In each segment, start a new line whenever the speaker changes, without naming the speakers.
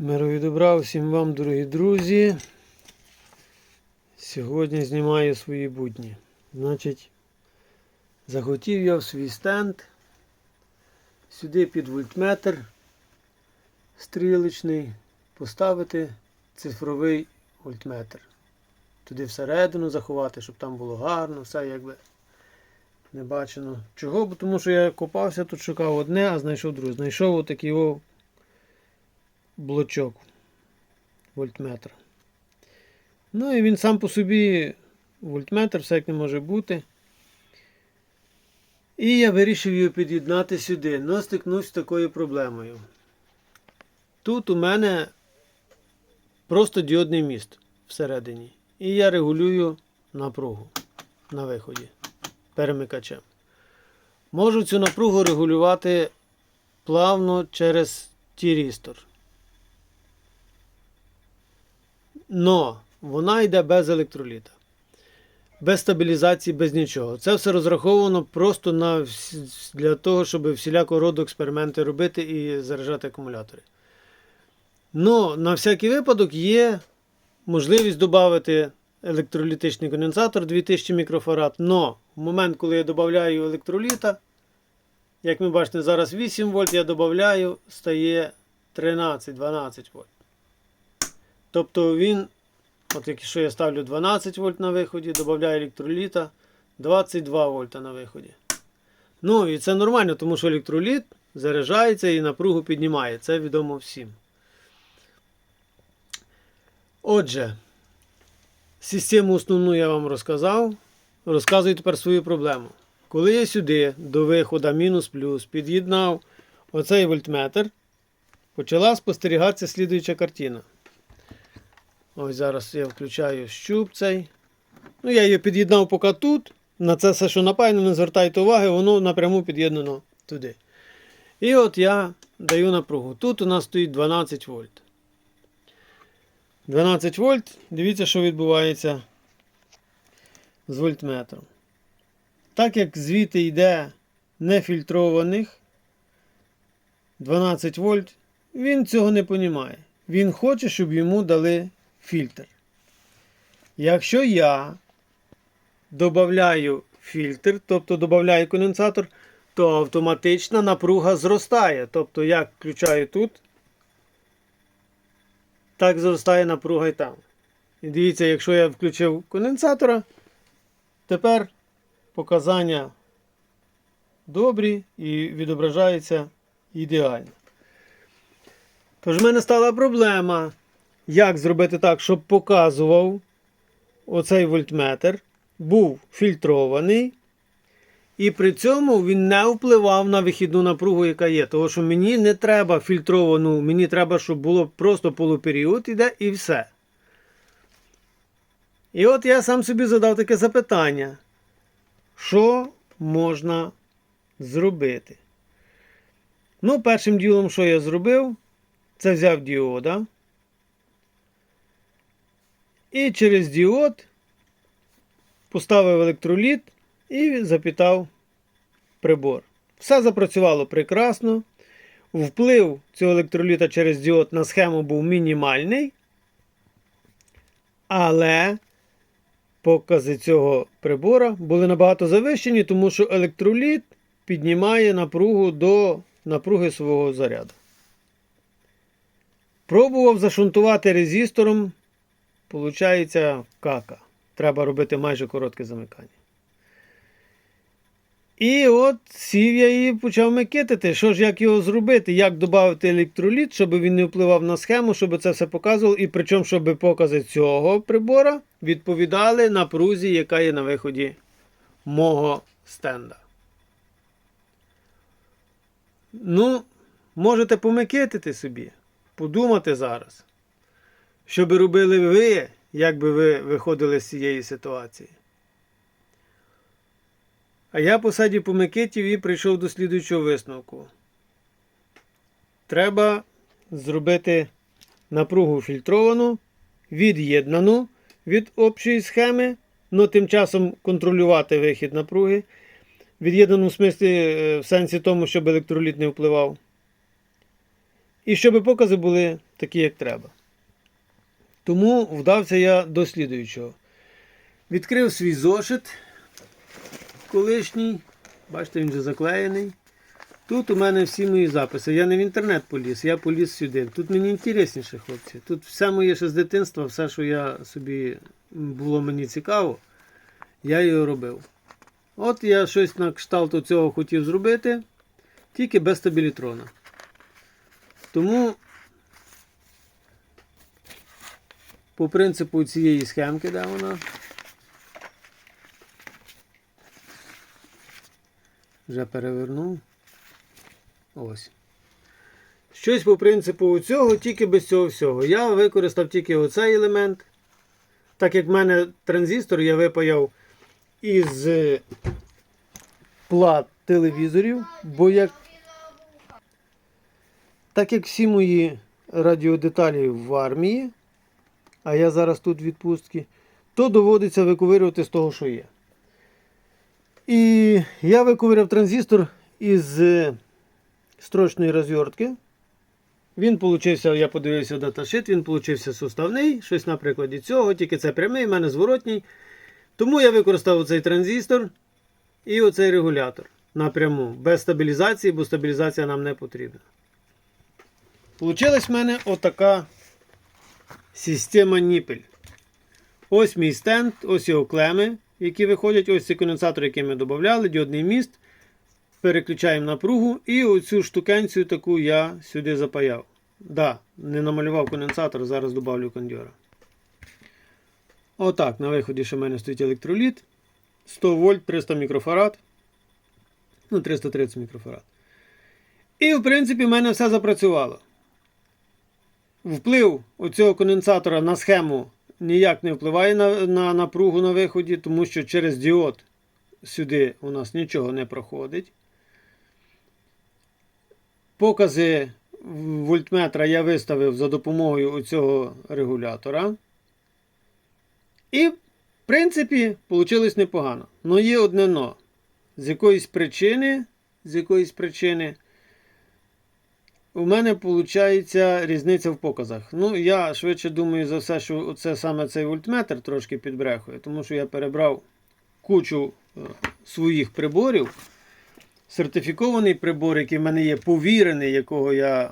Мирові добра всім вам, дорогі друзі. Сьогодні знімаю свої будні. Значить, захотів я в свій стенд сюди під вольтметр стрілочний поставити цифровий вольтметр. Туди всередину заховати, щоб там було гарно, все якби не бачено. Чого? Бо тому що я копався, тут шукав одне, а знайшов друге. Знайшов отакий блочок вольтметра. Ну і він сам по собі вольтметр, все як не може бути. І я вирішив його під'єднати сюди. Но стикнувся з такою проблемою. Тут у мене просто діодний міст всередині. І я регулюю напругу на виході перемикачем. Можу цю напругу регулювати плавно через тірістор. Но вона йде без електроліта. Без стабілізації, без нічого. Це все розраховано просто на, для того, щоб всілякого роду експерименти робити і заряджати акумулятори. Но на всякий випадок є можливість додати електролітичний конденсатор 2000 мікрофарад. Но в момент, коли я додаю електроліта, як ми бачите, зараз 8 вольт, я додаю, стає 13-12 вольт. Тобто він, от якщо я ставлю 12 вольт на виході, додаю електроліта 22 вольта на виході. Ну і це нормально, тому що електроліт заряджається і напругу піднімає. Це відомо всім. Отже, систему основну я вам розказав. Розказую тепер свою проблему. Коли я сюди до виходу мінус-плюс під'єднав оцей вольтметр, почала спостерігатися слідуюча картина. Ось зараз я включаю щуп цей. Ну, я її під'єднав поки тут. На це все, що напаяно, не звертайте уваги, воно напряму під'єднано туди. І от я даю напругу. Тут у нас стоїть 12 вольт. 12 вольт. Дивіться, що відбувається з вольтметром. Так як звідти йде нефільтрованих 12 вольт, він цього не понімає. Він хоче, щоб йому дали фільтр. Якщо я додаю фільтр, тобто додаю конденсатор, то автоматична напруга зростає. Тобто я включаю тут, так зростає напруга і там. І дивіться, якщо я включив конденсатора, тепер показання добрі і відображаються ідеально. Тож в мене стала проблема, як зробити так, щоб показував оцей вольтметр, був фільтрований, і при цьому він не впливав на вихідну напругу, яка є. Тому що мені не треба фільтровану, мені треба, щоб було просто полуперіод іде і все. І от я сам собі задав таке запитання. Що можна зробити? Ну, першим ділом, що я зробив, це взяв діода. І через діод поставив електроліт і запітав прибор. Все запрацювало прекрасно. Вплив цього електроліта через діод на схему був мінімальний. Але покази цього прибора були набагато завищені, тому що електроліт піднімає напругу до напруги свого заряду. Пробував зашунтувати резистором. Получається кака. Треба робити майже коротке замикання. І от сів я і почав микитити. Що ж, як його зробити, як додати електроліт, щоб він не впливав на схему, щоб це все показувало, і причому, щоб покази цього прибора відповідали напрузі, яка є на виході мого стенда. Ну, можете помикитити собі, подумати зараз, що би робили ви, як би ви виходили з цієї ситуації. А я посадів по Микитів і прийшов до слідуючого висновку. Треба зробити напругу фільтровану, від'єднану від общої схеми, але тим часом контролювати вихід напруги. Від'єднану в смислі е, в сенсі тому, щоб електроліт не впливав. і щоб покази були такі, як треба. Тому вдався я до слідуючого. Відкрив свій зошит колишній. Бачите, він вже заклеєний. Тут у мене всі мої записи. Я не в інтернет поліз, я поліз сюди. Тут мені інтересніше, хлопці. Тут все моє ще з дитинства, все, що я собі було мені цікаво, я його робив. От я щось на кшталт цього хотів зробити, тільки без стабілітрона. Тому, по принципу цієї схемки, де вона. Вже перевернув. Ось. Щось по принципу цього, тільки без цього всього. Я використав тільки оцей елемент. Так як в мене транзистор, я випаяв із е, плат телевізорів, бо як. Так як всі мої радіодеталі в армії, а я зараз тут в відпустці, то доводиться виковирювати з того, що є. І я виковиряв транзистор із е, строчної розвертки. Він получився, я подивився даташит, він получився суставний, щось на прикладі цього, тільки це прямий, в мене зворотній. Тому я використав цей транзистор і оцей регулятор напряму, без стабілізації, бо стабілізація нам не потрібна. Получилась в мене отака система ніпель. Ось мій стенд, ось його клеми, які виходять, ось цей конденсатор, який ми додавали, діодний міст. Переключаємо напругу і оцю штукенцію таку я сюди запаяв. Да, не намалював конденсатор, зараз додавлю кондьора. Отак, на виході ще в мене стоїть електроліт. 100 вольт, 300 мікрофарад. Ну, 330 мікрофарад. І, в принципі, в мене все запрацювало. Вплив оцього конденсатора на схему ніяк не впливає на, на напругу на виході, тому що через діод сюди у нас нічого не проходить. Покази вольтметра я виставив за допомогою цього регулятора. І, в принципі, вийшло непогано. Но є одне но. З якоїсь причини, з якоїсь причини, у мене виходить різниця в показах. Ну, я швидше думаю за все, що це саме цей вольтметр трошки підбрехує, тому що я перебрав кучу е, своїх приборів. Сертифікований прибор, який в мене є повірений, якого я е,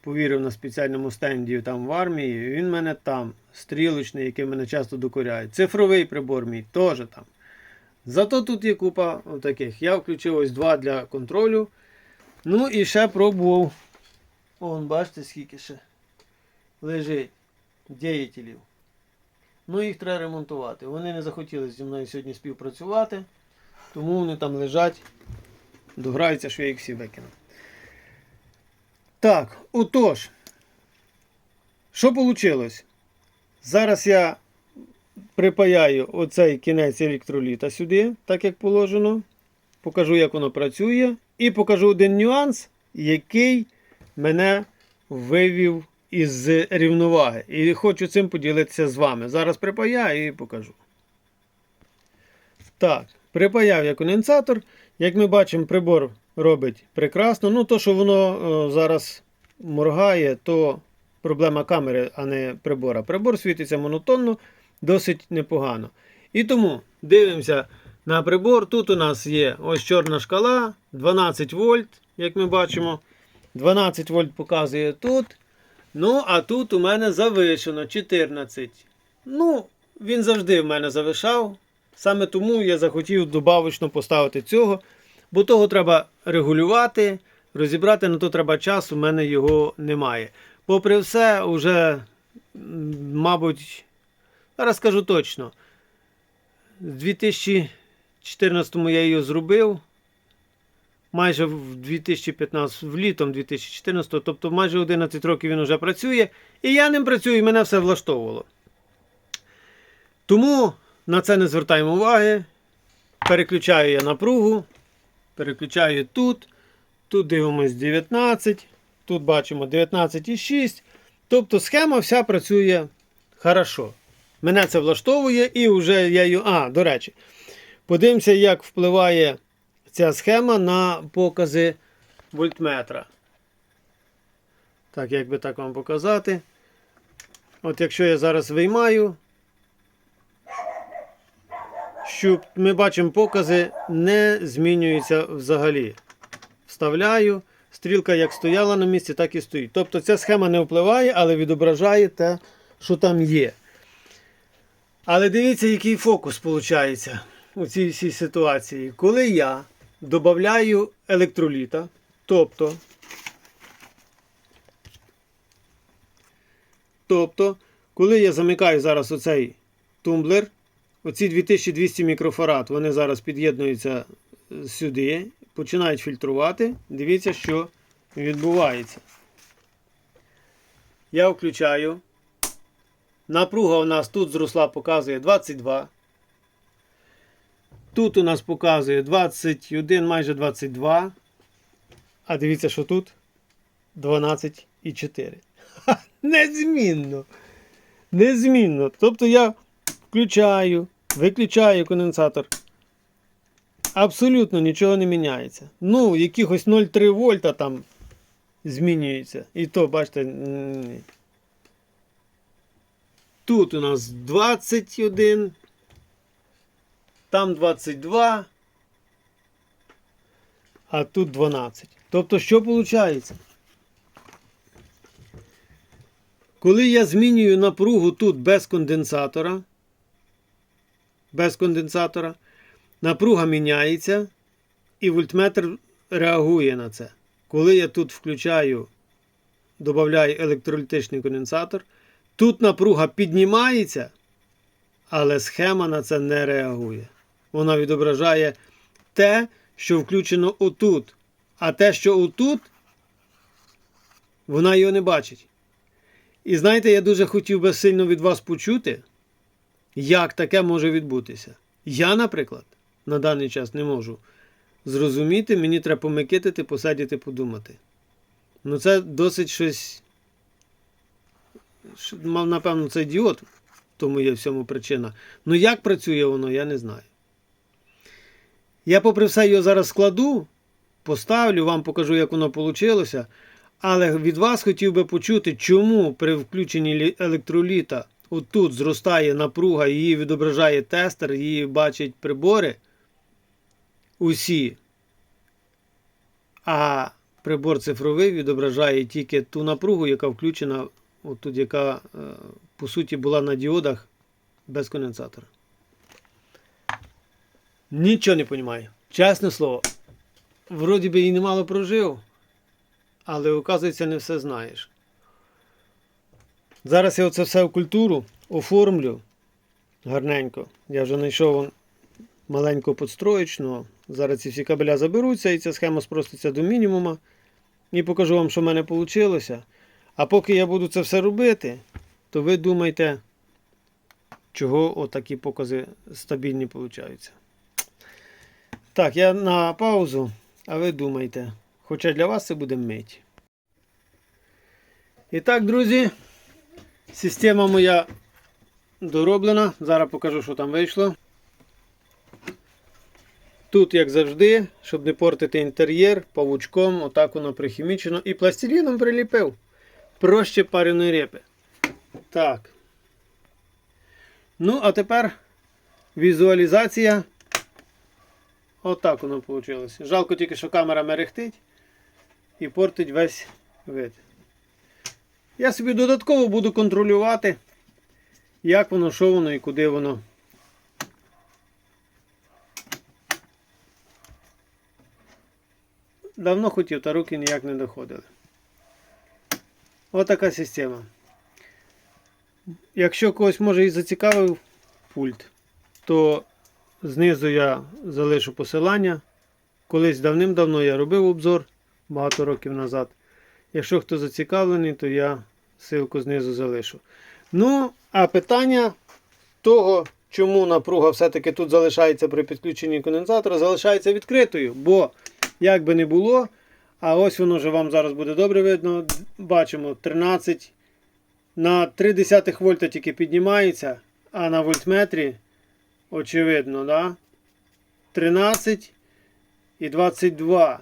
повірив на спеціальному стенді там в армії, він в мене там. Стрілочний, який мене часто докоряють. Цифровий прибор мій теж там. Зато тут є купа таких. Я включив ось два для контролю. Ну і ще пробував. Вон, бачите, скільки ще лежить діятелів. Ну, їх треба ремонтувати. Вони не захотіли зі мною сьогодні співпрацювати, тому вони там лежать. Дограються, що я їх всі викину. Так, отож, що вийшло? Зараз я припаяю оцей кінець електроліта сюди, так як положено. Покажу, як воно працює. І покажу один нюанс, який мене вивів із рівноваги. І хочу цим поділитися з вами. Зараз припаяю і покажу. Так, припаяв я конденсатор. Як ми бачимо, прибор робить прекрасно. Ну, то, що воно о, зараз моргає, то проблема камери, а не прибора. Прибор світиться монотонно, досить непогано. І тому дивимося на прибор. Тут у нас є ось чорна шкала, 12 вольт, як ми бачимо. 12 вольт показує тут. Ну, а тут у мене завишено 14. Ну, він завжди в мене завишав. Саме тому я захотів добавочно поставити цього. Бо того треба регулювати, розібрати, на то треба час, у мене його немає. Попри все, вже, мабуть, зараз скажу точно, в 2014 я її зробив. Майже в 2015, в літом 2014, тобто майже 11 років він вже працює. І я ним працюю, і мене все влаштовувало. Тому на це не звертаємо уваги. Переключаю я напругу. Переключаю тут. Тут дивимось 19. Тут бачимо 19,6. Тобто схема вся працює хорошо. Мене це влаштовує і вже я її. А, до речі, подивимося, як впливає ця схема на покази вольтметра. Так, як би так вам показати. От якщо я зараз виймаю, щуп, ми бачимо покази не змінюються взагалі. Вставляю, стрілка як стояла на місці, так і стоїть. Тобто ця схема не впливає, але відображає те, що там є. Але дивіться, який фокус виходить у цій всій ситуації. Коли я додаю електроліта, тобто, тобто, коли я замикаю зараз оцей тумблер, оці 2200 мікрофарад, вони зараз під'єднуються е, сюди, починають фільтрувати. Дивіться, що відбувається. Я включаю. Напруга у нас тут зросла, показує 22. Тут у нас показує 21, майже 22. А дивіться, що тут 12,4. Ха, Незмінно. Незмінно. Тобто я включаю, виключаю конденсатор. Абсолютно нічого не міняється. Ну, якихось 0,3 вольта там змінюється. І то, бачите. Тут у нас 21, там 22, а тут 12. Тобто, що виходить? Коли я змінюю напругу тут без конденсатора, без конденсатора, напруга міняється, і вольтметр реагує на це. Коли я тут включаю, додаю електролітичний конденсатор, тут напруга піднімається, але схема на це не реагує. Вона відображає те, що включено отут. А те, що отут, вона його не бачить. І знаєте, я дуже хотів би сильно від вас почути, як таке може відбутися. Я, наприклад, на даний час не можу зрозуміти, мені треба помикитити, посидіти, подумати. Ну, це досить щось. Напевно, це ідіот, тому є всьому причина. Ну, як працює воно, я не знаю. Я, попри все, його зараз складу, поставлю, вам покажу, як воно вийшло. Але від вас хотів би почути, чому при включенні електроліта отут зростає напруга, її відображає тестер, її бачать прибори усі. А прибор цифровий відображає тільки ту напругу, яка включена, отут, яка е, по суті була на діодах без конденсатора. Нічого не розумію. Чесне слово. Вроді би і немало прожив, але оказується, не все знаєш. Зараз я оце все в культуру оформлю гарненько. Я вже знайшов вон маленьку подстроєчну. Зараз ці всі кабеля заберуться і ця схема спроститься до мінімума. І покажу вам, що в мене вийшло. А поки я буду це все робити, то ви думайте, чого отакі покази стабільні получаються. Так, я на паузу, а ви думайте. Хоча для вас це буде мить. І так, друзі, система моя дороблена. Зараз покажу, що там вийшло. Тут, як завжди, щоб не портити інтер'єр, павучком, отак воно прихімічено і пластиліном приліпив. Проще пареної репи. Так. Ну, а тепер візуалізація. Отак воно вийшло. Жалко тільки, що камера мерехтить і портить весь вид. Я собі додатково буду контролювати, як воно, що воно і куди воно. Давно хотів, та руки ніяк не доходили. Отака система. Якщо когось може і зацікавив пульт, то знизу я залишу посилання. Колись давним-давно я робив обзор багато років назад. Якщо хто зацікавлений, то я ссылку знизу залишу. Ну, а питання того, чому напруга все-таки тут залишається при підключенні конденсатора, залишається відкритою. Бо, як би не було, а ось воно вже вам зараз буде добре видно. Бачимо 13 на 0,3 вольта тільки піднімається, а на вольтметрі, очевидно, да? 13 і 22.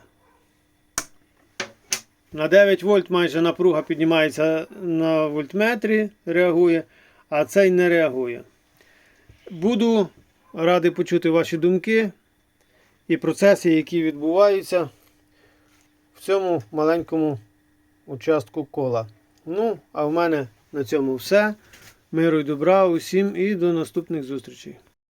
На 9 вольт майже напруга піднімається на вольтметрі, реагує, а цей не реагує. Буду радий почути ваші думки і процеси, які відбуваються в цьому маленькому участку кола. Ну, а в мене на цьому все. Миру й добра усім і до наступних зустрічей.